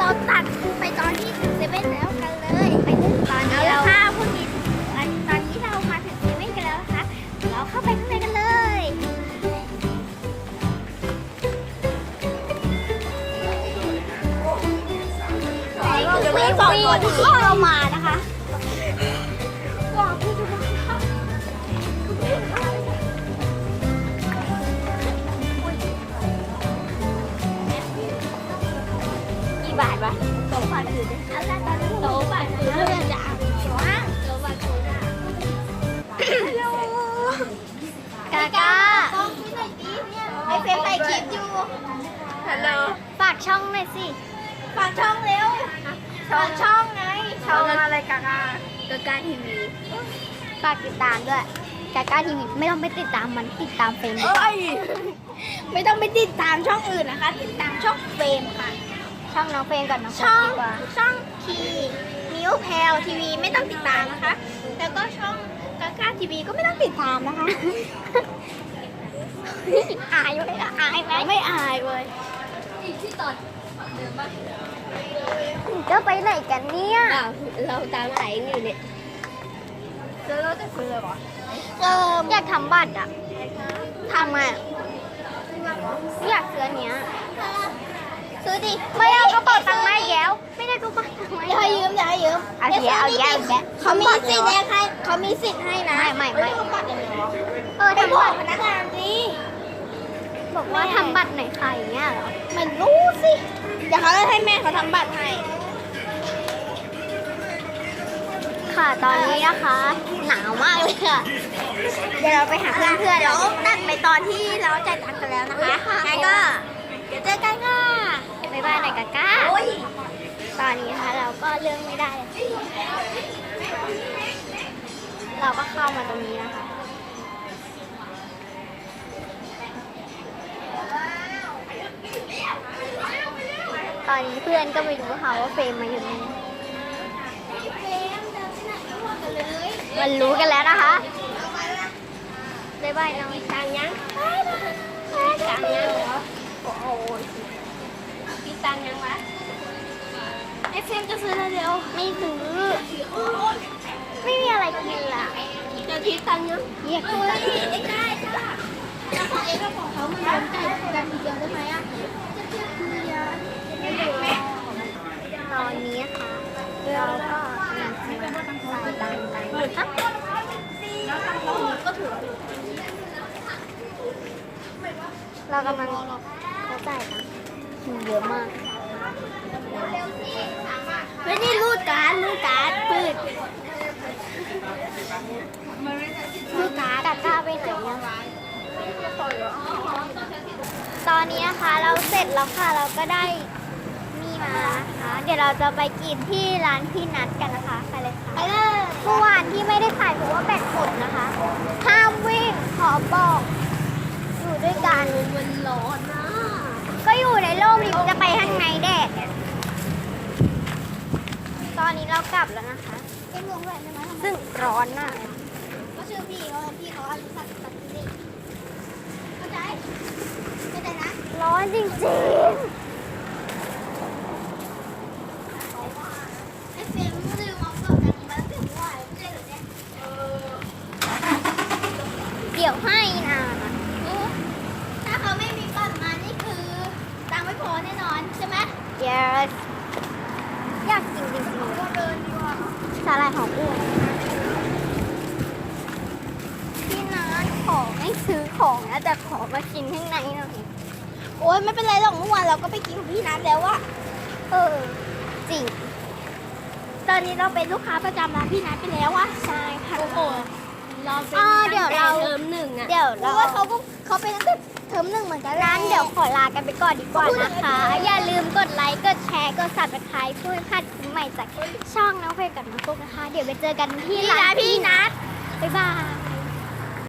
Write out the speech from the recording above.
เราตัดไปตอนที่ถึงเซเว่นแล้วกันเลย ไปเลยตอนนี้เราค่ะพวกนี้อนตอนนี้เรามาถึงเซเว่นกันแล้วนะคะเราเข้าไปข้างในกันเลยวิ่สองคนที่เรามานะคะ สองบาทถืออะไรตอนนี้สองบาทถือเท่าไหร่จ้ะว้าวสองบาทถือจ้ะฮัลโหลกากาไอเฟรมถ่ายคลิปอยู่ฮัลโหลฝากช่องหน่อยสิฝากช่องเร็วช่องช่องไงช่องอะไรกากากากาทีวีฝากติดตามด้วยกากาทีวีไม่ต้องไปติดตามมันติดตามเฟรมดีกว่าไม่ต้องไปติดตามช่องอื่นนะคะ ติดตามช่องเฟรมค่ะ ช่องน้องเฟรมกับน้องช่องช่องทีนิวแพลทีวีไม่ต้องติดตามนะคะ แล้วก็ช่องกากาทีวีก็ไม่ต้องติดตามนะคะ อายไหมอะอายไหมไม่อายเลยก็ไปไหนกันเนี่ย เราตามไหนอยู่เนี่ยแล้วเราจะซื้ออะไรวะเอออยากทำบัตรอะทำอะอยากซื้ออันเนี้ย ซื้อดิไม่เอากระเป๋าตังค์มาอีกแล้ว ไม่ได้กระเป๋าตังค์มาอย่าให้ยืมอย่าให้ยืมเอาเสียเอาแย่เอาแย่เขามีสิทธิ์ให้เขามีสิทธิ์ให้นะไม่ไม่ไม่ เขาบัตรอย่างเดียวเออไปทำบอบักตรพนักงานสิบอกว่าทำบัตรไหนใครอย่างเงี้ยเหรอไม่รู้สิเดี๋ยวเขาจะให้แม่เขาทำบัตรให้ ค่ะตอนนี้นะคะ หนาวมากเลยค่ะ เดี๋ยวเราไปหาเพื่อนๆเดี๋แล้ยววตัดไปตอนที่เราจ่ายตังค์กันแล้วนะคะงั้นก็ เดี๋ยวเจอกันค่ะ บ๊ายบายหน่อยกาก้า โอ้ย ตอนนี้นะคะเราก็เลือกไม่ได้ เราก็เข้ามาตรงนี้นะคะ ตอนนี้เพื่อนก็ไม่รู้ค่ะว่าเฟรมมาอยู่นี่มันรู้กันแล้วนะคะบ๊ายบายน้องตังค์ยังตังยังเหรอโอ้โหพี่ตังค์ยังวะไอเฟรมจะซื้ออะไรเร็วไม่ซื้อ เดี๋ยวพี่ตังค์ยังเรียกเฮ้ยไอ้ได้จ้าแล้วขอเองกับของเขามันรวมใจกันทีเดียวได้ไหมอะจะเจอคือเดียวตอนนี้ค่ะเราก็กำลังจะจ่ายตังค์กันนะคะเรากำลังจะจ่ายตังค์เยอะมากไม่นี่รูดการดรูดการดพืช ลูกค้ากาก้าไปไหนอะตอนนี้นะคะเราเสร็จแล้วค่ะเราก็ได้นี่มานะคะ เดี๋ยวเราจะไปกินที่ร้านพี่นัดกันนะคะไปเลยค่ะไปเลยเมื่อวานที่ไม่ได้ถ่ายเพราะว่าแบตหมดนะคะห้ามวิ่งขอบอกอยู่ด้วยกันมันร้อนนะก็อยู่ในร่มดิจะไปข้างในแดดเนี่ยตอนนี้เรากลับแล้วนะคะ เอ็งลงด้วยใช่ไหมซึ่งร้อนมากก็ชื่อพี่เขาพี่เขาอายุสักสักนี่เข้าใจเข้าใจนะร้อนจริงไอ้เฟรมก็ลืมเอาเกิดจากนี้มาตั้งแต่เมื่านไม่ใช่เหรอเนี่ย ๆเดี๋ยวให้นะ เออถ้าเขาไม่มีบัตรมานี่คือตังค์ไม่พอแน่นอนใช่ไหม yes อยากกินจริง ก็เดินดีกว่าๆสาหร่ายหอมอ้วนพี่นัทขอไม่ซื้อของนะแต่ขอมากินข้างในหน่อยโอ๊ยไม่เป็นไรหรอกเมื่อวานเราก็ไปกินกับพี่นัทแล้วอะเออจริง ตอนนี้เราเป็นลูกค้าประจำร้านพี่นัทไปแล้วอะใช่ค่ะโอ้โหเราเป็นอ่าเดี๋ยวเราเทอมหนึ่งอะเดี๋ยวเพเราราะว่าเขาก็เขาเป็นตั้งแต่เทอมหนึ่งเหมือนกันร้านเดี๋ยวขอลากันไปก่อนดีกว่าพูดถึนะงคะ อย่าลืมกดไล ค์กดแชร์กด subscribe เพื่อไม่พลาดคลิปใหม่จากช่องน้องเฟยกับน้องฟุกนะคะ เดี๋ยวไปเจอกันที่ร้านพี่นัทนัทบ๊ายบาย